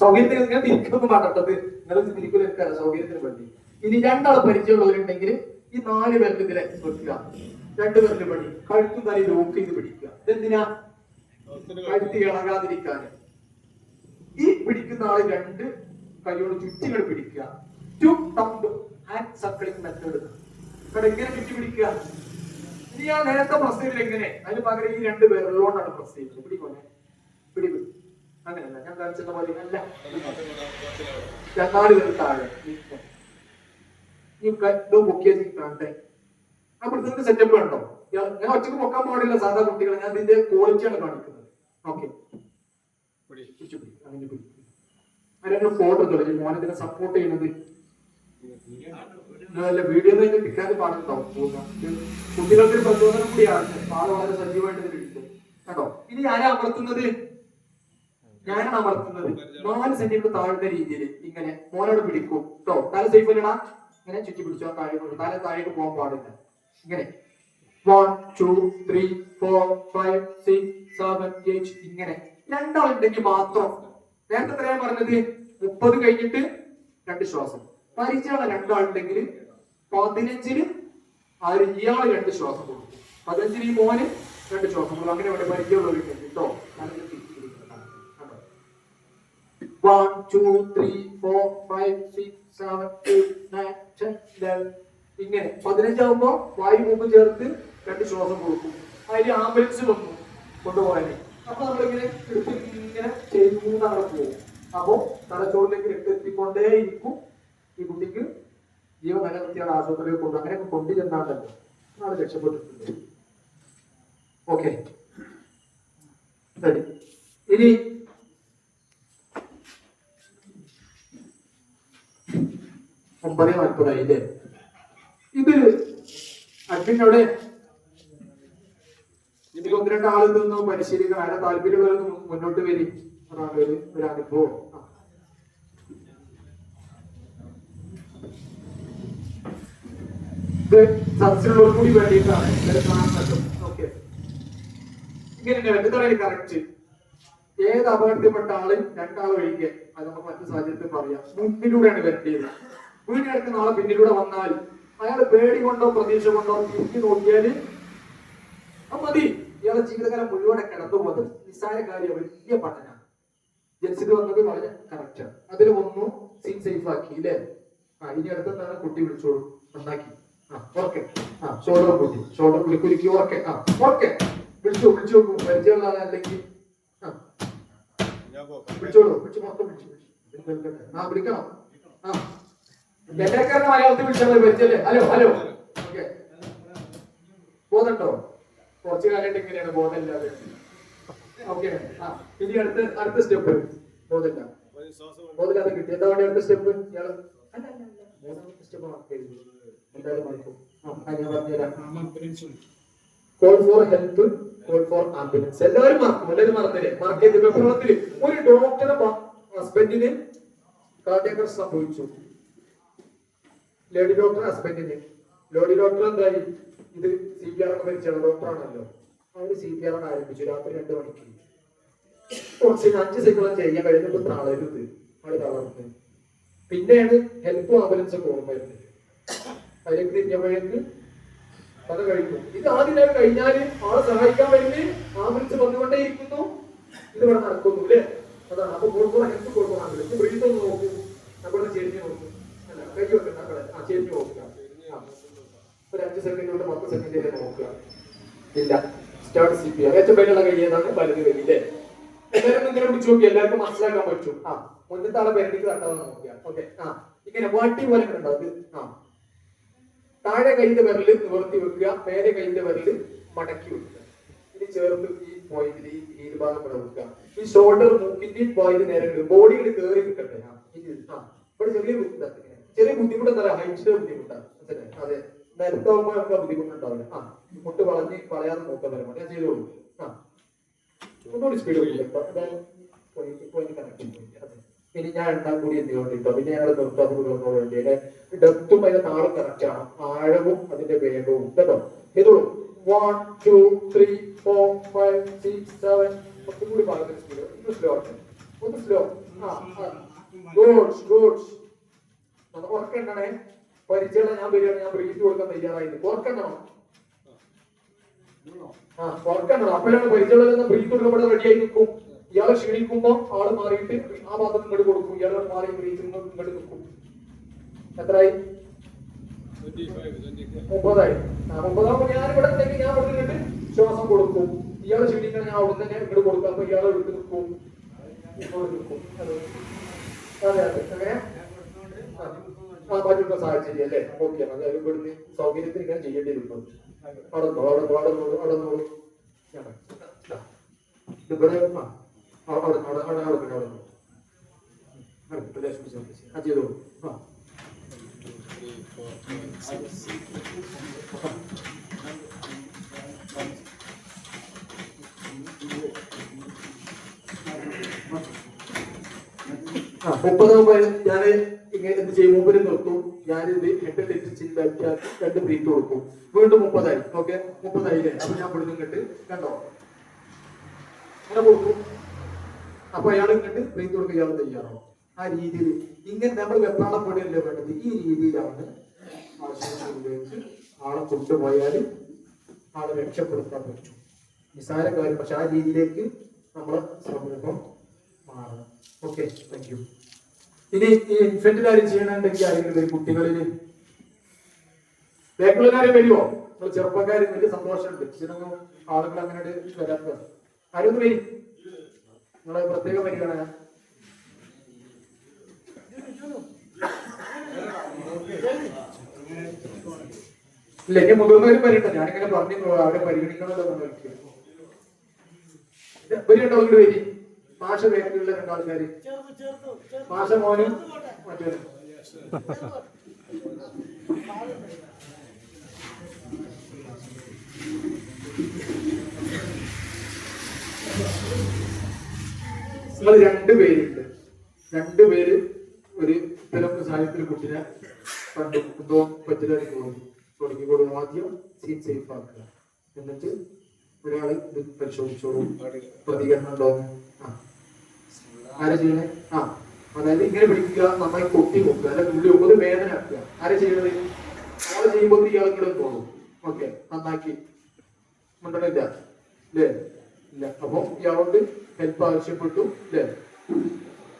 സൗകര്യത്തിന് ഇങ്ങനെ തിരിക്കൊന്നും പാടട്ടത് നിങ്ങൾ തിരിക്കലും എടുക്കാറ് സൗകര്യത്തിന് വേണ്ടി. ഇനി രണ്ടാൾ പരിചയമുള്ളവരുണ്ടെങ്കിൽ ഈ നാല് പേർക്ക് ഇതിലെ വെക്കുക രണ്ടു പേർക്ക് പണി. കഴുത്തു തലി ലോക്ക് ചെയ്ത് പിടിക്കുക. ഇതെന്തിനാ? കഴുത്ത് ഇളകാതിരിക്കാൻ. ഈ പിടിക്കുന്ന ആൾ രണ്ട് കൈയോട് ചുറ്റികൾ പിടിക്കുക. Two thumb hand circling method ഇവിടെ എങ്ങനെ ചുറ്റി പിടിക്കുക? ഇനി ഞാൻ നേരത്തെ പ്രസ് ചെയ്തില്ല എങ്ങനെ? അതിന് പകരം ഈ രണ്ട് പേരിലോട്ടാണ് പ്രസ് ചെയ്യുന്നത് പിടിക്കോനെ പിടി പിടി അങ്ങനെയല്ല ഞാൻ കാണിച്ചത് പോലെ അല്ല പേര് താഴെ. ഈ കണ്ടോ പൊക്കിയ കാണട്ടെ അപ്പൊ നിങ്ങൾക്ക് സെറ്റപ്പ് കണ്ടോ? ഞാൻ ഞാൻ ഒറ്റയ്ക്ക് പൊക്കാൻ പാടില്ല സാധാ കുട്ടികളെ ഞാൻ ഇതിന്റെ ക്വാളിറ്റിയാണ് കാണിക്കുന്നത്. ഓക്കെ അങ്ങനെ ഫോട്ടോ തുടങ്ങി ഇതിനെ സപ്പോർട്ട് ചെയ്യുന്നത്? അല്ല വീഡിയോ കിട്ടാതെ പാടുണ്ടാവും കുട്ടികൾക്ക് ഒരു പ്രചോദനം കൂടിയാണ്. ആൾ വളരെ സജീവമായിട്ട് ഇരിക്കും കേട്ടോ. ഇനി ആരാ അമർത്തുന്നത്? ഞാനാണ് അമർത്തുന്നത് നാല് സെന്റിമീറ്റർ താഴ്ന്ന രീതിയിൽ ഇങ്ങനെ മോനോട് പിടിക്കും കേട്ടോ തല സേഫ് അല്ലടാ? ഇങ്ങനെ ചുറ്റി പിടിച്ചോ താഴെ തല താഴേക്ക് പോകാൻ പാടില്ല. ഇങ്ങനെ. One two three four five six seven eight ഇങ്ങനെ. രണ്ടാളുണ്ടെങ്കിൽ മാത്രം. നേരത്തെ എത്രയാ പറഞ്ഞത്? മുപ്പത് കഴിഞ്ഞിട്ട് രണ്ട് ശ്വാസം. പരിചയമുള്ള രണ്ടാളുണ്ടെങ്കിൽ പതിനഞ്ചിന് ആര് ഇയാൾ രണ്ട് ശ്വാസം കൊടുക്കും. പതിനഞ്ചിന് ഈ മോന് രണ്ട് ശ്വാസം കൊടുക്കും. അങ്ങനെ അവിടെ പരിചയമുള്ളവരുണ്ട് കേട്ടോ. One two three four five six seven eight nine ten eleven ഇങ്ങനെ. പതിനഞ്ചാവുമ്പോ വായു മൂപ്പ് ചേർത്ത് രണ്ട് ശ്വാസം കൊടുക്കും. അതിൽ ആംബുലൻസ് വന്നു കൊണ്ടുപോകാന്. അപ്പൊ നമ്മളിങ്ങനെ ഇങ്ങനെ ചെയ്തു അങ്ങനെ പോകും. അപ്പോ തലച്ചോറിലേക്ക് രക്തെത്തിക്കൊണ്ടേ ഇരിക്കും ഈ കുട്ടിക്ക് ജീവൻ നിലനിർത്തിയാണ് ആശുപത്രിയിൽ കൊണ്ട് അങ്ങനെയൊക്കെ കൊണ്ടു ചെന്നാണ്ടല്ലോ നാളെ രക്ഷപ്പെട്ടിട്ടുണ്ട് ഓക്കെ. ശരി. ഇനി ഒമ്പത് മണിക്കൂറായി അല്ലേ? ഇത് അഡ്മിനോട് ഇതിൽ ഒന്ന് രണ്ട് ആളിൽ നിന്ന് പരിശീലിക്കണം. അതിനെ താല്പര്യമുള്ളവർ മുന്നോട്ട് വരി. അതാണ് ഒരു ഒരു അനുഭവം. ഇത് സദസ്സിലുള്ളവർ കൂടി വേണ്ടിയിട്ടാണ്. ഏത് അപകടത്തിൽപ്പെട്ട ആൾ രണ്ടാൾ ഒഴികെ അത് നമുക്ക് മറ്റു സാഹചര്യത്തിൽ പറയാം. മുന്നിലൂടെയാണ് വരേണ്ടത്. വീടിന് നാളെ ആളെ പിന്നിലൂടെ വന്നാൽ അയാൾ പേടി കൊണ്ടോ പ്രതീക്ഷ കൊണ്ടോ തിരിഞ്ഞു നോക്കിയാൽ അത് മതി. ഇയാളെ ജീവിതകാലം മുഴുവൻ കിടന്നു പോകുന്നത്. നിസ്സാര കാര്യം വലിയ പഠനമാണ് ജനിച്ചത് വന്നത് വളരെ കറക്റ്റ് അതിൽ ഒന്നു സീൻ സേഫ് ആക്കി ഇല്ലേ? ആ ഇനി അടുത്താണ് കുട്ടി വിളിച്ചോളൂ. നന്നാക്കി. ആ ഓക്കെ. ആ ഷോൾഡർ കുട്ടി ഷോൾഡർ കുട്ടി കുലുക്കി ഓക്കെ. ആ ഓക്കെ. വിളിച്ചു വിളിച്ചു. പരിചയമുള്ള ആളല്ലെങ്കിൽ ആ. വിളിച്ചോളൂ. വിളിച്ചു മൊത്തം വിളിച്ചു. ആ വിളിക്കണം. ആ. എല്ലാക്കാരനെ മലയാളത്തിൽ വിളിച്ചാൽ മതി ഹലോ ഹലോ. ഓക്കെ. ബോധമുണ്ടോ കുറച്ച് കാലമായിട്ട് ഇങ്ങനെയാണ്. ബോധമില്ലാതെ ഓക്കെ. ആ ഇനി അടുത്ത അടുത്ത സ്റ്റെപ്പ്. ബോധമില്ല ബോധമില്ലാതെ കിട്ടി. എന്താ വേണ്ടി അടുത്ത സ്റ്റെപ്പ്? ഇയാൾ? Step call for health call for മറന്നില്ലേ? ഒരു ഡോക്ടറെ ഹസ്ബൻഡിന് കാർഡിയാക്കർ സംഭവിച്ചു. ലേഡി ഡോക്ടർ ഹസ്ബൻഡിന് ലേഡി ഡോക്ടർ എന്തായി? ഇത് സി പി ആർ ഒക്കെ മരിച്ചാണ്. ഡോക്ടറാണല്ലോ അവർ സി പി ആർ ആരംഭിച്ചു. രാത്രി രണ്ട് മണിക്ക്. കുറച്ച് അഞ്ച് സെക്കൻഡ് ചെയ്യാൻ കഴിഞ്ഞപ്പോൾ തളരുത്. ആൾ തളർന്ന്. പിന്നെയാണ് ഹെൽപ്പ് ആംബുലൻസ് ഒക്കെ വരുന്നത്. അതിലേക്ക് തിരിഞ്ഞപ്പോഴേക്ക് കഥ കഴിക്കും ഇത് ആദ്യം നേരം കഴിഞ്ഞാൽ ആളെ സഹായിക്കാൻ വേണ്ടി ആംബുലൻസ് വന്നുകൊണ്ടേ ഇരിക്കുന്നു ഇത് ഇവിടെ നടക്കുന്നു അല്ലേ? അതാണ്. അപ്പൊ കൊടുക്കുന്ന ഹെൽപ്പ് കൊടുക്കണം. ആംബുലൻസ് ബ്രീത്ത് ഒന്ന് നോക്കും. നമ്മുടെ ചെരിഞ്ഞ് നോക്കൂ. അല്ല കൈ വെക്കണ്ട ആ ചേഞ്ച് നോക്കുക ഒരു അഞ്ച് സെക്കൻഡ് കൊണ്ട് പത്ത് സെക്കൻഡ് വരെ നോക്കുക ഇല്ല സ്റ്റാർട്ട് സി പി ആർ ഏറ്റവും പേരുള്ള കൈ ഏതാണ് വലത് അല്ലേ എല്ലാവരും ഇങ്ങനെ പിടിച്ചു നോക്കി എല്ലാവർക്കും മനസ്സിലാക്കാൻ പറ്റും ആ മുന്നത്തെ ആളെ പേരേക്ക് തട്ടാവുന്ന നോക്കുക ഓക്കെ ആ ഇങ്ങനെ വാട്ടി പോലെ ഉണ്ടാവും ആ താഴെ കൈന്റെ വിരൽ നിവർത്തി വെക്കുക മേലെ കൈന്റെ വിരൽ മടക്കി വെക്കുക ഇനി ചേർത്ത് ഈ പോയിന്റിൽ ഈ ഈ ഭാഗം വെക്കുക ഈ ഷോൾഡർ മൂക്കിന്റെ പോയിന്റ് നേരെ ബോഡിയിൽ കയറി നിൽക്കട്ടെ ഇവിടെ ചെറിയ. ചെറിയ ബുദ്ധിമുട്ട് എന്താ പറയുക? ഹൈറ്റിന്റെ ബുദ്ധിമുട്ടാണ്? അതെ. നിലത്താവുമ്പോ നമുക്ക് ആ ബുദ്ധിമുട്ടുണ്ടാവില്ല. ആ മുട്ട് വളഞ്ഞ് വളയാതെ നോക്കാൻ പറ്റും. ഞാൻ ചെയ്തോളൂ. ആ. സ്പീഡ് ഇനി ഞാൻ എണ്ണാൻ കൂടി എന്തുകൊണ്ടിട്ടോ പിന്നെ ഞങ്ങൾ നിർത്താൻ കൊടുക്കാൻ വേണ്ടി. ഡെപ്തും അതിന്റെ താളും കറക്റ്റ് ആണ്. ആഴവും അതിന്റെ വേഗവും. കേട്ടോ? ചെയ്തോളൂ. One two three four five six seven കുറച്ചും കൂടി സ്ലോ സ്പീഡ് ഗുഡ് ഗുഡ് അത് ഓർക്കണ്ടേ പരിചയമുള്ള ഞാൻ വരികയാണ്. ഞാൻ ബ്രീത്ത് കൊടുക്കാൻ തയ്യാറായത് ഓർക്കണ്ടോ ആ ഓർക്കണ്ടോ അപ്പോഴാണ് പരിചയമുള്ളതെന്ന് ബ്രീത്ത് കൊടുക്കുമ്പോൾ റെഡി ആയി നിൽക്കും. ഇയാൾ ക്ഷീണിക്കുമ്പോ ആൾ മാറിയിട്ട് ആ ഭാഗത്ത് ഇങ്ങോട്ട് കൊടുക്കും. ഇയാൾ മാറി ബ്രീത്ത് ഇങ്ങോട്ട് നിൽക്കും. എത്രയായി? മുപ്പതായി മുപ്പതാകുമ്പോ ഞാൻ ഇവിടെ ഉണ്ടെങ്കിൽ ഞാൻ ഇവിടെ നിന്നിട്ട് ശ്വാസം കൊടുക്കും. ഇയാൾ ക്ഷീണിക്കണം ഞാൻ അവിടെ തന്നെ ഇങ്ങോട്ട് കൊടുക്കും. അപ്പൊ ഇയാൾ എടുത്ത് നിൽക്കും. ഇങ്ങോട്ട് നിൽക്കും. അതെ അതെ. അങ്ങനെ? മറ്റുള്ള സാഹചര്യം അല്ലേ ഓക്കെ അത് ഇവിടുന്ന് സൗകര്യത്തിന് ഇങ്ങനെ ചെയ്യേണ്ടി വരും അവിടെ അവിടെ അവിടെ അവിടെ ഇവിടെ അവിടെ അവിടെ അവിടെ അവിടെ അവിടെ. ആ, ചെയ്തോളൂ ആ ആ. മുപ്പതാകുമ്പോ ഞാൻ എന്ത് ചെയ്യും? മൂപ്പര് നിർത്തും. ഞാനിത് ഹെഡ് തെറ്റിച്ച് ചിന്താക്കിയാൽ രണ്ട് ബ്രീത്ത് കൊടുക്കും. വീണ്ടും മുപ്പതായി. ഓക്കെ മുപ്പതായില്ലേ? അപ്പൊ ഞാൻ ഇവിടെ നിന്നിട്ട് കണ്ടോ? അങ്ങനെ കൊടുക്കും. അപ്പൊ അയാൾ ഇങ്ങോട്ട് ബ്രീത്ത് കൊടുക്കുക ഇയാൾ തയ്യാറോ ആ രീതിയിൽ ഇങ്ങനെ നമ്മൾ വെപ്രാളപ്പെടുകയല്ലേ വേണ്ടത്? ഈ രീതിയിലാണ് ആശുപത്രിയിലേക്ക് ആളെ കൊണ്ടുപോയാൽ ആളെ രക്ഷപ്പെടുത്താൻ പറ്റും. നിസ്സാര കാര്യം. പക്ഷെ ആ രീതിയിലേക്ക് നമ്മളെ സമൂഹം മാറണം. ഓക്കെ താങ്ക് ഇനി ഈ ഇൻഫെന്റ് കാര്യം ചെയ്യണമെങ്കിൽ ആരെങ്കിലും വരും ബാക്കിയുള്ള കാര്യം വരുമോ നിങ്ങൾ ചെറുപ്പക്കാരും വലിയ സന്തോഷമുണ്ട്. ഇതിനൊന്നും ആളുകൾ അങ്ങനെ വരാത്ത ആരും വരും നിങ്ങളെ പ്രത്യേക പരിഗണന ഇല്ല ഇനി മുതിർന്നവരും വരട്ടെ ഞാനിങ്ങനെ പറഞ്ഞു അവരെ പരിഗണിക്കണമല്ലോ നമ്മൾ വരുന്നുണ്ടോ അങ്ങോട്ട് വരി. മാഷ ബാക്കിലുള്ള രണ്ടാൾക്കാര് മാഷ മോനും മറ്റേ നിങ്ങൾ രണ്ടുപേരുണ്ട് രണ്ടുപേര് ഒരു ഇത്തരം സാഹിത്യ കുട്ടിനെ പണ്ട് കുടുംബവും പറ്റില്ല തോന്നി തുടങ്ങി കൊടുക്കും ആദ്യം സീറ്റ് സേഫ് ആക്കുക. എന്നിട്ട് ഇത് പരിശോധിച്ചോളൂ. പ്രതികരണം ഉണ്ടോ? ആരാ ചെയ്യണേ? ആ. അതായത് ഇങ്ങനെ പിടിക്കുക നന്നായി കൊട്ടി നോക്കുക അല്ലെ ഒമ്പത് വേദന ആരാ ചെയ്യണത്? ആൾ ചെയ്യുമ്പോൾ ഇയാൾ തോന്നും. ഓക്കെ നന്നാക്കി. ഉണ്ടണില്ല അല്ലേ ഇല്ല. അപ്പൊ ഇയാളോട് ഹെൽപ്പ് ആവശ്യപ്പെട്ടു. അല്ലേ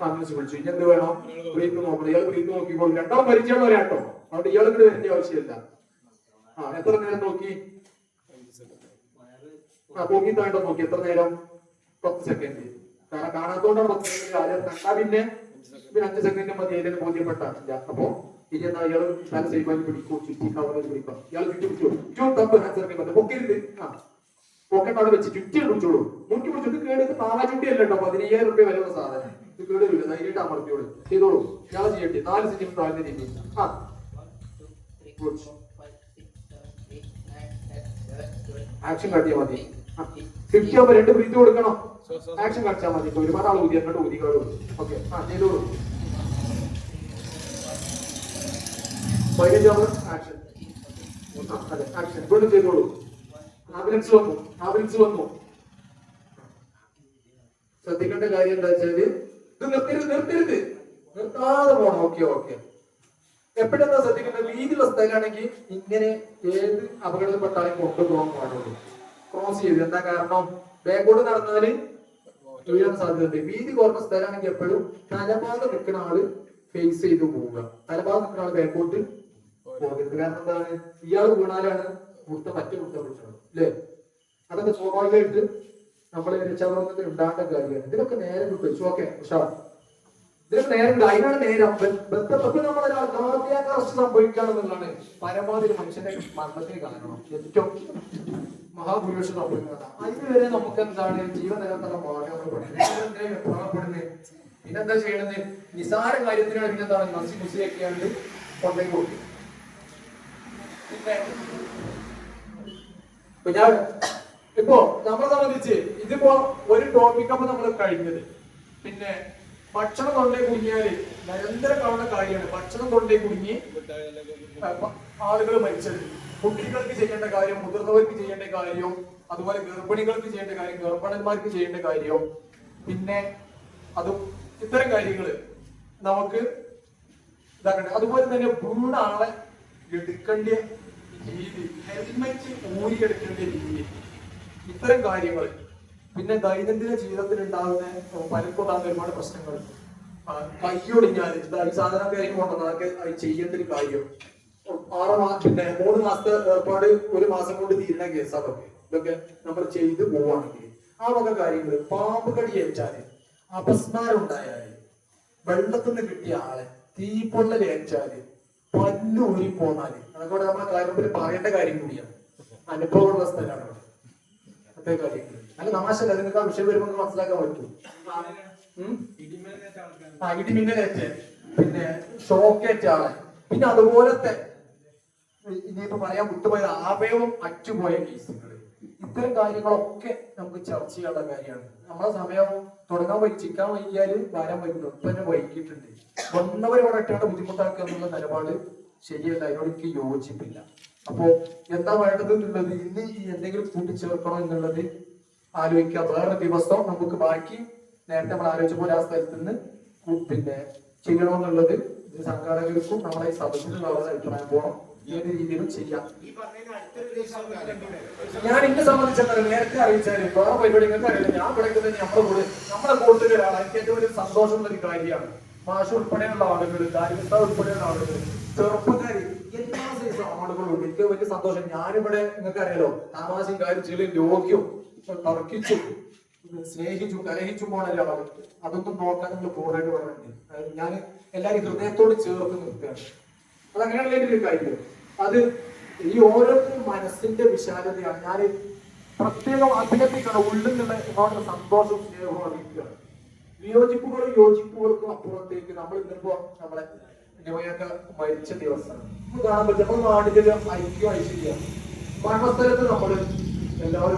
ആംബുലൻസ് വിളിച്ചു. ഇനി എന്ത് വേണം? ബ്രീത്ത് നോക്കണം. ഇയാൾ ബ്രീത്ത് നോക്കിക്കോളൂ രണ്ടാളും പരിചയമുള്ളവരാട്ടോ അതുകൊണ്ട് ഇയാൾ വരേണ്ട ആവശ്യമില്ല. ആ എത്ര നേരം നോക്കി? പൊങ്ങി താണ്ടോ നോക്കി എത്ര നേരം? പത്ത് സെക്കൻഡ് കാരണം കാണാത്തോണ്ടാണ് പത്ത് സെക്കൻഡ് ആദ്യം കണ്ടാ പിന്നെ പിന്നെ അഞ്ച് സെക്കൻഡ് മതി. ഏതെങ്കിലും ബോധ്യപ്പെട്ടില്ല അപ്പൊ ഇനി എന്നാ ഇയാൾ നല്ല സേഫായി പിടിക്കൂ? ചുറ്റി കവറിൽ പിടിക്കാം? ഇയാൾ ചുറ്റി പിടിച്ചോ? ചുറ്റും തപ്പ് ആൻസർ പറ്റും പൊക്കരുത് ആ. പോക്കറ്റ് അവിടെ വെച്ച് ചുറ്റി പിടിച്ചോളൂ. മുറ്റി പിടിച്ചത് കേട് പാവാ ചുട്ടി അല്ല കേട്ടോ? പതിനയ്യായിരം റുപ്യ വില സാധനം. ഇത് കേടില്ല ധൈര്യമായിട്ട് അമർത്തിയോളൂ ചെയ്തോളൂ. ഇയാൾ ചെയ്യട്ടെ. നാല് സെന്റിമീറ്റർ താഴ്ന്ന രീതി ആ. ആക്ഷൻ കാട്ടിയാൽ മതി. ഫിഫ്റ്റി ആകുമ്പോ രണ്ട് ബ്രീത്ത് കൊടുക്കണം. ആക്ഷൻ കാണിച്ചാൽ മതി. ഒരുപാട് ആൾ ഊതി അങ്ങോട്ട് ഊതികളോ ഓക്കെ. ആ ചെയ്തോളൂ. പതിനഞ്ചാമത് ആക്ഷൻ അതെ ആക്ഷൻ വീണ്ടും ചെയ്തോളൂ. ആംബുലൻസ് വന്നു. ആംബുലൻസ് വന്നു. ശ്രദ്ധിക്കേണ്ട കാര്യം എന്താ വെച്ചാൽ ഇത് നിർത്തരുത് നിർത്തരുത്. നിർത്താതെ പോണം. Okay okay. എപ്പോഴെന്താ ശ്രദ്ധിക്കേണ്ടത്? വീതിയുള്ള സ്ഥലമാണെങ്കിൽ ഇങ്ങനെ ഏത് അപകടത്തിൽപ്പെട്ടാലും കൊണ്ടുപോകാൻ പാടുള്ളൂ. ക്രോസ് ചെയ്തു. എന്താ കാരണം? ബാക്കോട്ട് നടന്നാൽ വീഴാൻ സാധ്യതയുണ്ട്. വീതി കുറഞ്ഞ സ്ഥലമാണെങ്കിൽ എപ്പോഴും തലഭാഗം നിൽക്കുന്ന ആൾ ഫേസ് ചെയ്ത് പോവുക. തലഭാഗം നിൽക്കുന്ന ആൾ ബാക്കോട്ട് പോകരുത് കാരണം എന്താണ്? ഇയാൾ വീണാലാണ് മുട്ട മറ്റു മുട്ട പിടിച്ചത്. അല്ലേ? അതൊക്കെ സ്വാഭാവികമായിട്ട് നമ്മളെ രക്ഷാപ്രവർത്തനത്തിൽ ഉണ്ടാകേണ്ട കാര്യമാണ്. ഇതിനൊക്കെ നേരെ കിട്ടും. ഓക്കെ ഉഷാർ ഇതിനൊക്കെ നേരെ അതിനാണ് നേരം. ബന്ധപ്പെട്ട് നമ്മൾ അറസ്റ്റ് സംഭവിക്കുകയാണെന്നുള്ളതാണ് പരമാവധി മനുഷ്യന്റെ മരണത്തിന് കാരണം. ഏറ്റവും മഹാഭൂരിപക്ഷം സംഭവിക്കുന്നത് അതിന് നമുക്ക് എന്താണ് ജീവൻ നിലനിർത്തുന്ന പിന്നെന്താ ചെയ്യണത്? നിസാര കാര്യത്തിനാണ് പിന്നെന്താണ് മസി മുസിയൊക്കെയാണ്ട് കൊണ്ടേ കൊടുക്കും പിന്നെ ഞാൻ ഇപ്പോ നമ്മളെ സംബന്ധിച്ച് ഇതിപ്പോ ഒരു ടോപ്പിക് നമ്മൾ കഴിഞ്ഞത്. പിന്നെ ഭക്ഷണം തൊണ്ടേ കുടുങ്ങിയാൽ നിരന്തരം കാണുന്ന കാര്യമാണ്. ഭക്ഷണം തൊണ്ടേ കുടുങ്ങി ആളുകൾ മരിച്ചത്. കുട്ടികൾക്ക് ചെയ്യേണ്ട കാര്യം മുതിർന്നവർക്ക് ചെയ്യേണ്ട കാര്യവും അതുപോലെ ഗർഭിണികൾക്ക് ചെയ്യേണ്ട കാര്യം ഗർഭിണന്മാർക്ക് ചെയ്യേണ്ട കാര്യവും പിന്നെ അതും ഇത്തരം കാര്യങ്ങൾ നമുക്ക് ഇതാക്കണ്ട. അതുപോലെ തന്നെ വീണ ആളെ എടുക്കേണ്ട രീതി ഹെൽമെറ്റ് ഊരിയെടുക്കേണ്ട രീതി ഇത്തരം കാര്യങ്ങൾ പിന്നെ ദൈനംദിന ജീവിതത്തിൽ ഉണ്ടാകുന്ന പലർക്കും ഉണ്ടാകുന്ന ഒരുപാട് പ്രശ്നങ്ങൾ കൈയൊടിഞ്ഞാൽ കാര്യം കൊണ്ടുവന്ന് അതൊക്കെ അത് ചെയ്യേണ്ട ഒരു കാര്യം. ആറ് മാസം പിന്നെ മൂന്ന് മാസത്തെ ഏർപ്പാട് ഒരു മാസം കൊണ്ട് തീരുന്ന കേസ് അതൊക്കെ. ഇതൊക്കെ നമ്മൾ ചെയ്തു പോവാണെങ്കിൽ ആ വക കാര്യങ്ങൾ പാമ്പ് കടി ഏറ്റാൽ അപസ്മാരം ഉണ്ടായാൽ വെള്ളത്തിൽ നിന്ന് കിട്ടിയ ആളെ തീപ്പൊള്ളലേറ്റാൽ പല്ലൂരി പോന്നാൽ അതൊക്കെ നമ്മളെ കാര്യത്തിൽ പറയേണ്ട കാര്യം കൂടിയാണ്. അനുഭവമുള്ള സ്ഥലമാണ്. അവിടെ. നല്ല തമാശ ആ വിഷയം വരുമ്പോൾ നിങ്ങൾക്ക് മനസ്സിലാക്കാൻ പറ്റും? ആ ഇടിമിന്നലേറ്റ് പിന്നെ ഷോക്കേറ്റ ആളെ പിന്നെ അതുപോലത്തെ ഇനിയിപ്പോ പറയാൻ വിട്ടുപോയ അവയവം അറ്റുപോയ കേസുകൾ ഇത്തരം കാര്യങ്ങളൊക്കെ നമുക്ക് ചർച്ച ചെയ്യാനുള്ള കാര്യമാണ്. നമ്മളെ സമയം തുടങ്ങാൻ വൈകി ചിക്കാൻ വൈകിയാലും വരാൻ വൈകുന്നു ഇപ്പൊ തന്നെ വൈകിട്ടുണ്ട് വന്നവരെ ബുദ്ധിമുട്ടാക്കുക എന്നുള്ള നിലപാട് ശരിയല്ല. അതിനോട് എനിക്ക് യോജിപ്പില്ല. അപ്പോ എന്താ വേണ്ടത് എന്നുള്ളത് ഇന്ന് ഈ എന്തെങ്കിലും കൂട്ടിച്ചേർക്കണോ എന്നുള്ളത് ആലോചിക്കാം വേറെ ദിവസം നമുക്ക് ബാക്കി നേരത്തെ നമ്മൾ ആലോചിച്ച പോലെ ആ സ്ഥലത്ത് നിന്ന് പിന്നെ ചെയ്യണമെന്നുള്ളത് സംഘാടകർക്കും നമ്മളെ ഈ സദസ്സിലുള്ള അവരുടെ അഭിപ്രായം പോകണം ഏത് രീതിയിലും ചെയ്യാം. ഞാൻ എന്നെ സംബന്ധിച്ചെന്താ നേരത്തെ അറിയിച്ചാലും വേറെ പരിപാടി നിങ്ങൾക്ക് അറിയില്ല. ഞാൻ പഠിക്കുന്നത് നമ്മുടെ കൂടെ നമ്മുടെ കൂട്ടത്തിൽ ഒരാൾ എനിക്ക് ഏറ്റവും വലിയ സന്തോഷമുള്ള ഒരു കാര്യമാണ്. മാഷ് ഉൾപ്പെടെയുള്ള ആളുകൾ ദാരിദ്ര്യ ഉൾപ്പെടെയുള്ള ആളുകൾ ചെറുപ്പക്കാർ എല്ലാ ആളുകളും എനിക്ക് വലിയ സന്തോഷം. ഞാനിവിടെ നിങ്ങൾക്ക് അറിയാലോ താമസം കാര്യം ചില രോഗ്യം തർക്കിച്ചു. സ്നേഹിച്ചു കലഹിച്ചു പോണല്ലോ അവർ അതൊന്നും നോക്കാൻ നിങ്ങൾ പോകേണ്ടി പറയുന്നുണ്ട് ഞാൻ എല്ലാവരും ഹൃദയത്തോട് ചേർത്ത് നിർത്തുകയാണ് അതങ്ങനെയുള്ള ഒരു കാര്യം? അത് ഈ ഓരോരുത്തരും മനസ്സിന്റെ വിശാലതയാണ്. ഞാൻ പ്രത്യേകം അഭിനന്ദിക്കണം ഉള്ളിൽ നിന്ന് ഒരുപാട് സന്തോഷവും സ്നേഹവും അറിയിക്കുകയാണ്. വിയോജിപ്പുകളും യോജിപ്പുകൾക്കും അപ്പുറത്തേക്ക് നമ്മൾ ഇന്നിപ്പോ നമ്മളെ ന്യൂയൊക്കെ മരിച്ച ദിവസമാണ് നമുക്ക് കാണാൻ പറ്റും നമ്മുടെ നാടിന്റെ ഒരു ഐക്യം ഐശ്വര്യം മരണസ്ഥലത്ത് നമ്മൾ എല്ലാവരും